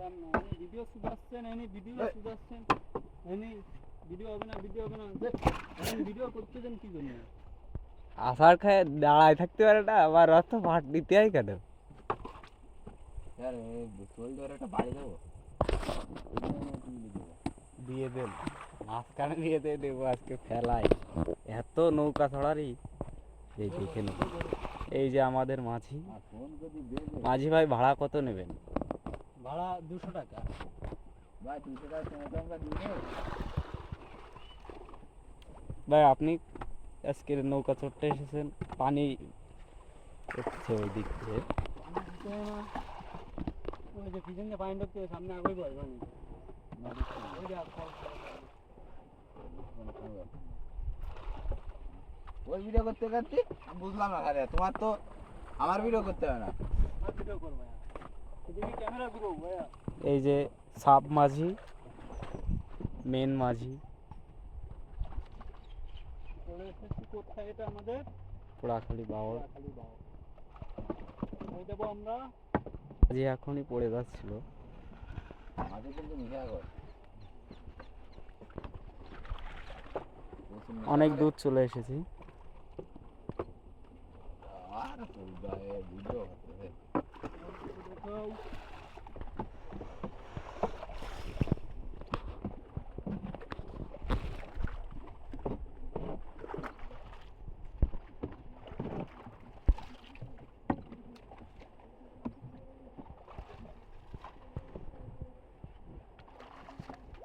না এনি ভিডিও শুধাচ্ছেন এনি ভিডিও শুধাচ্ছেন এনি ভিডিও হবে না ভিডিও হবে না ভিডিও করতেছেন কি জন্য? আষাঢ় খায় দাঁড়ায় থাকতে পারে না আবার রথ ভাট দিতে হয় কেন? স্যার চল ধরে একটা বাড়ি দেবো। দিয়ে দেন মাঝখানে দিয়ে দিয়ে দেবো আজকে ফেলাই এত নৌকা ছড়ারি এই দেখে নেব এই যে আমাদের মাঝি। ফোন যদি মাঝি ভাই ভাড়া কত নেবেন? ভাড়া দুশো টাকা। ভাই দুশো টাকা আমরা দিয়ে ভাই আপনি আজকে নৌকা চড়তে এসেছেন পানি উঠছে ওই দিক ওই যে পিছন দিয়ে পানি ঢুকতে সামনে আগে বয় মানে ওই ভিডিও করতে করতে বুঝলাম না আরে তোমার তো আমার ভিডিও করতে হবে না। আর ভিডিও করব এদিকে ক্যামেরা ঘুরো ভাইয়া এই যে সাপ মাঝি, মেন মাঝি। কোথায় আমরা যে এখনই পড়ে যাচ্ছিল। অনেক দূর চলে এসেছি। আর ভিডিও করতে দেখাও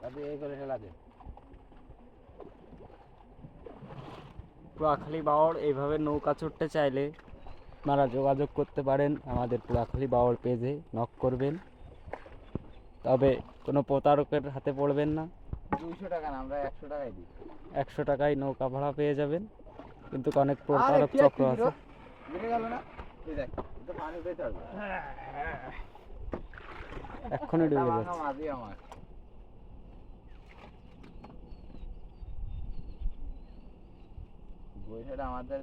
তবে এই করে ঠেলা দে পোড়াখালি বাওড় এইভাবে নৌকা চড়তে চাইলে আপনারা যোগাযোগ করতে পারেন আমাদের পোড়াখালি বাওড় পেজে নক করবেন। তবে কোনো প্রতারকের হাতে পড়বেন না। দুইশো টাকা না আমরা একশো টাকাই দিই। একশো টাকায় নৌকা ভাড়া পেয়ে যাবেন। কিন্তু অনেক প্রতারক চক্র আছে। এক্ষুনি ডুবে যাচ্ছে। আমার।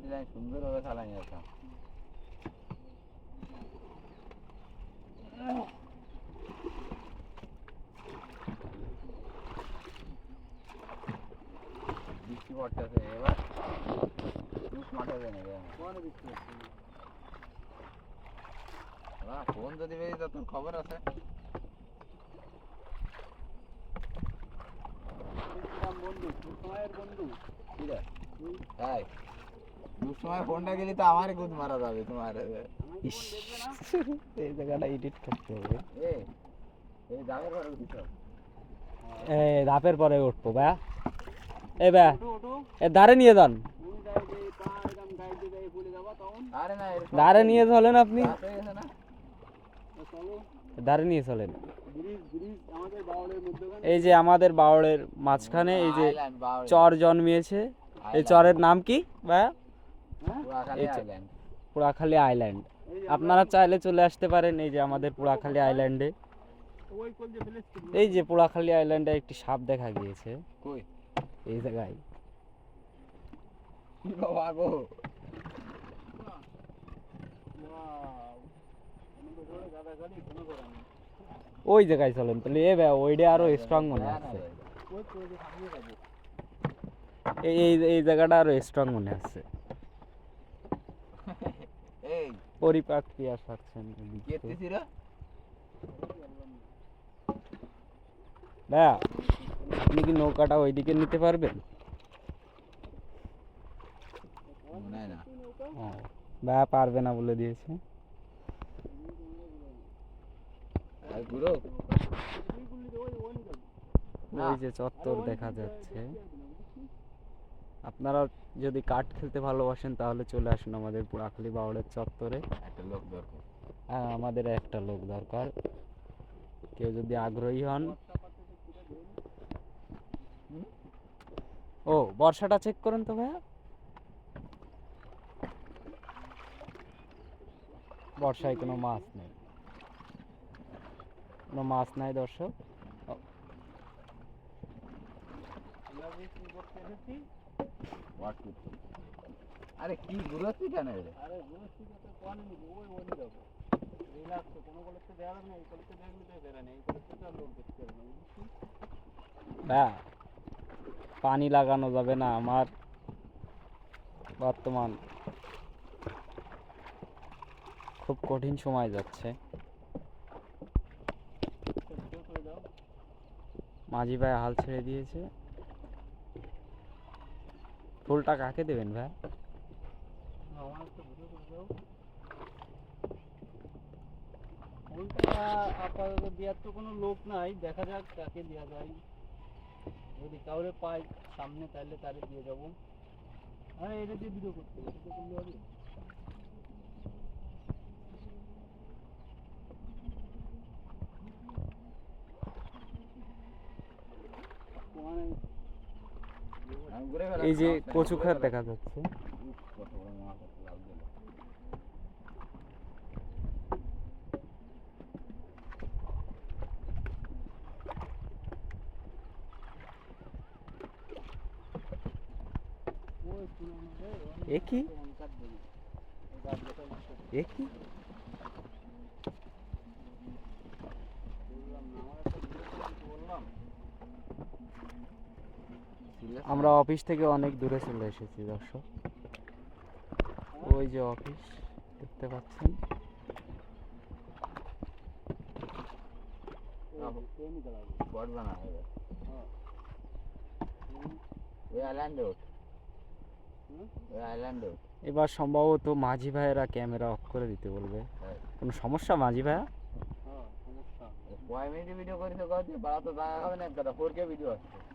দিলে আমি সুন্দরভাবে চালাই যেতাম বৃষ্টি পড়তেছে এবার পুষ মাঠে যাবে নাকি আমি? পরে বিক্রি করছি বাহ, ফোন যদি বেরিয়ে তো তোর খবর আছে দেখছিলাম বন্ধু সময়ের বন্ধু কি রে তাই দুসময় ফোনটা গেলে তো আমারই গুদ মারা যাবে তোমার এই জায়গাটা এডিট করতে হবে। এ এই ধাপের পরে উঠবো ভাইয়া। এই ভাইয়া এ ধারে নিয়ে যান। ধারে নিয়ে চলেন আপনি। ধারে নিয়ে চলেন। বাউলের এই যে আমাদের বাওড়ের মাঝখানে এই যে চর জন্মিয়েছে। এই চরের নাম কি ভাইয়া? পুরাখালী আইল্যান্ড আপনারা চাইলে চলে আসতে পারেন এই যে আমাদের পোড়াখালী আইল্যান্ডে। এই যে পোড়াখালী আইল্যান্ডে একটি সাপ দেখা গিয়েছে। এই জায়গায় ওই জায়গায় চলেন তাহলে এ ভাই ওইটা আরও স্ট্রং মনে যাবে এই এই এই জায়গাটা আরও স্ট্রং মনে হচ্ছে এই পরিপাক পিয়া থাকছেন ভাইয়া আপনি কি নৌকাটা ওইদিকে নিতে পারবেন? ভাইয়া পারবে না বলে দিয়েছে। ওই যে চত্বর দেখা যাচ্ছে। আপনারা যদি কাঠ খেলতে ভালোবাসেন তাহলে চলে আসুন আমাদের পুরাখালী বাউলের চত্বরে। একটা লোক দরকার। হ্যাঁ আমাদের একটা লোক দরকার। কেউ যদি আগ্রহী হন। ও বর্ষাটা চেক করেন তো ভাইয়া। বর্ষায় কোনো মাছ নেই। কোনো মাছ নাই দর্শক। আরে কি ঘুরোচ্ছি কেন রে? আরে বলছি কত কোন ওই ওই যাবে। এই লাগতো কোনো কলেজে দেওয়া না এই কলেজে দেখলে তো বেড়া নেই এই কলেজে তো লোক দেখতে পারবে না হ্যাঁ পানি লাগানো যাবে না আমার বর্তমান। খুব কঠিন সময় যাচ্ছে। মাঝি ভাই হাল ছেড়ে দিয়েছে। ফুলটা কাকে দেবেন ভাই? ভিডিও করে আপাতত দেওয়ার তো কোনো লোক নাই, দেখা যাক কাকে দেওয়া যায়। যদি কাউরে পাই সামনে, তাহলে তারে দিয়ে যাব। হ্যাঁ এটা দিয়ে ভিডিও করতে হবে করলে হবে। এই যে কচু খাত দেখা যাচ্ছে। একই কত বড় মাছ একটা লাফ দিল। ওই পুরানো রে, এ কি? অনকার দেবে। এই গাছ গোটা মাছের এ কি বললাম না, আমার একটা ভিডিও করতে বললাম। সিরিয়াস আমরা অফিস থেকে অনেক দূরে চলে এসেছি দর্শক ওই যে অফিস দেখতে পাচ্ছেন এবার সম্ভবত মাঝি ভাইয়েরা ক্যামেরা অফ করে দিতে বলবে। কোনো সমস্যা মাঝি ভাইয়া সমস্যা। কয় মিনিট ভিডিও করিস কত বাড়া তো দেখা হবে না একটা ফোর কে ভিডিও আসছে